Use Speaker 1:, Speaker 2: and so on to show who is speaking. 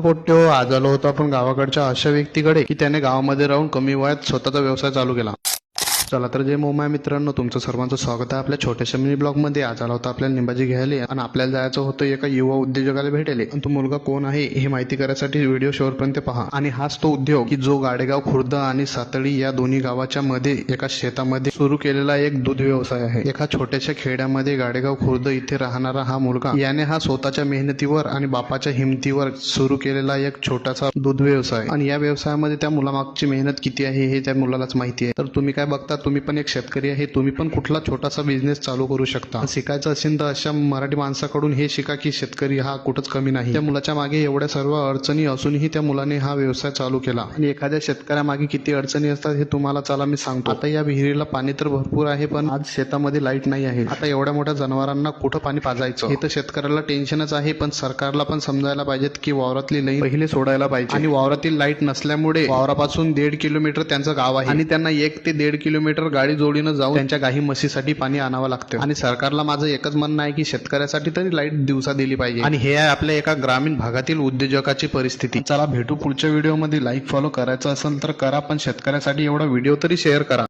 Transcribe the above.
Speaker 1: पोट्यो आज आलो होतो आपण गावाकडच्या अशा व्यक्तीकडे की त्याने गावामध्ये राहून कमी वयात स्वतःचा व्यवसाय चालू केला. चला तर जे मोमाय मित्रांनो तुमचं सर्वांचं स्वागत आहे आपल्या छोट्याशा मिनी ब्लॉगमध्ये. आज आला होता आपल्याला निंबाजी घ्यायला आणि आपल्याला जायचं होतं एका युवा उद्योजकाला भेटेल आणि तो मुलगा कोण आहे हे माहिती करायसाठी व्हिडिओ शेवटपर्यंत पहा. आणि हाच तो उद्योग की जो गाडेगाव खुर्द आणि सातळी या दोन्ही गावाच्या मध्ये एका शेतामध्ये सुरू केलेला एक दूध व्यवसाय आहे. एका छोट्याशा खेड्यामध्ये गाडेगाव खुर्द इथे राहणारा हा मुलगा याने हा स्वतःच्या मेहनतीवर आणि बापाच्या हिमतीवर सुरू केलेला एक छोटासा दूध व्यवसाय आणि या व्यवसायामध्ये त्या मुलामागची मेहनत किती आहे हे त्या मुलालाच माहिती आहे. तर तुम्ही काय बघता? तुम्ही पण एक शेतकरी आहे तुम्ही पण कुठला छोटासा बिझनेस चालू करू शकता. शिकायचं असेल तर अशा मराठी माणसाकडून हे शिका की शेतकरी हा कुठंच कमी नाही. त्या मुलाच्या मागे एवढ्या सर्व अडचणी असूनही त्या मुलाने हा व्यवसाय चालू केला. आणि एखाद्या शेतकऱ्यामागे किती अडचणी असतात हे तुम्हाला चला मी सांगतो. आता या विहिरीला पाणी तर भरपूर आहे पण आज शेतामध्ये लाइट नाही आहे. आता एवढ्या मोठ्या जनावरांना कुठं पाणी पाजायचं? हे तर शेतकऱ्याला टेन्शनच आहे पण सरकारला पण समजायला पाहिजेत की वावरातली लाईन पहिले सोडायला पाहिजे. आणि वावरातील लाइट नसल्यामुळे वावरापासून दीड किलोमीटर त्यांचं गाव आहे. आणि त्यांना एक ते दीड किलोमीटर गाडी जोडीनं जाऊन त्यांच्या गाई म्हशीसाठी पाणी आणावं लागतं. आणि सरकारला माझं एकच म्हणणं आहे की शेतकऱ्यासाठी तरी लाइट दिवसा दिली पाहिजे. आणि हे आहे आपल्या एका ग्रामीण भागातील उद्योजकाची परिस्थिती. चला भेटू पुढच्या व्हिडिओमध्ये. लाईक फॉलो करायचं असेल तर करा पण शेतकऱ्यासाठी एवढा व्हिडिओ तरी शेअर करा.